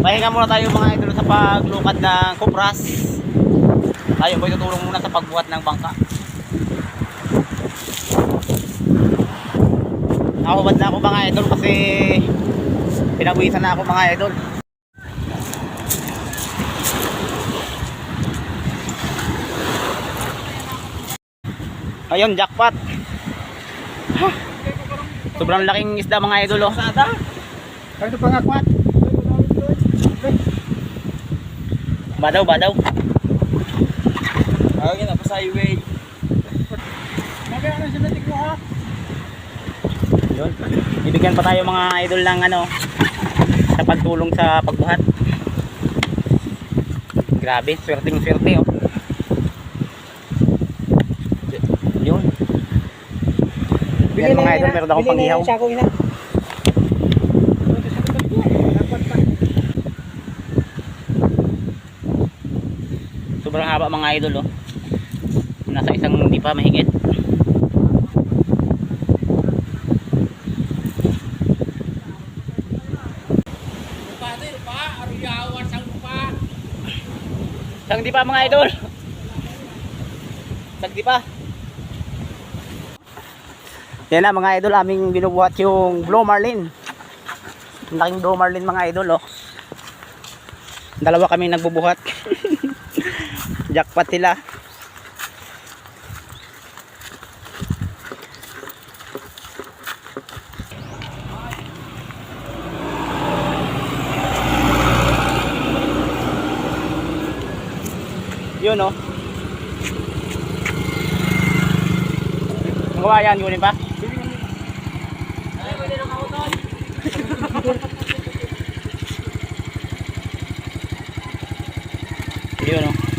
Pahinga muna tayo mga idol sa paglukad ng kupras. Tayo po tutulong muna sa pagbuhat ng bangka. Nakahubad na ako mga idol kasi pinabuhisan na ako mga idol. Ayun, jackpot. Sobrang laking isda mga idol oh. Ano pa nga kwat? Badaw, badaw. Ayun na pa sa highway. Magkano na siya natik mo ha? Yun. Bibigyan pa tayo mga idol ng ano sa pagtulong sa pagbuhat. Grabe, swerteng swerte oh. Yun. Yan mga idol, meron akong panghihaw. Sako ina. Sobrang haba mga idol oh. Nasa isang hindi pa mahigit. Sang di pa mga idol. Sang di pa. Yan na mga idol, aming binubuhat yung Blue Marlin. Ang laking Blue Marlin mga idol oh. Dalawa kami nagbubuhat. Jackpot sila. Yun oh. Ang gawa yan, yun pa? Yun oh.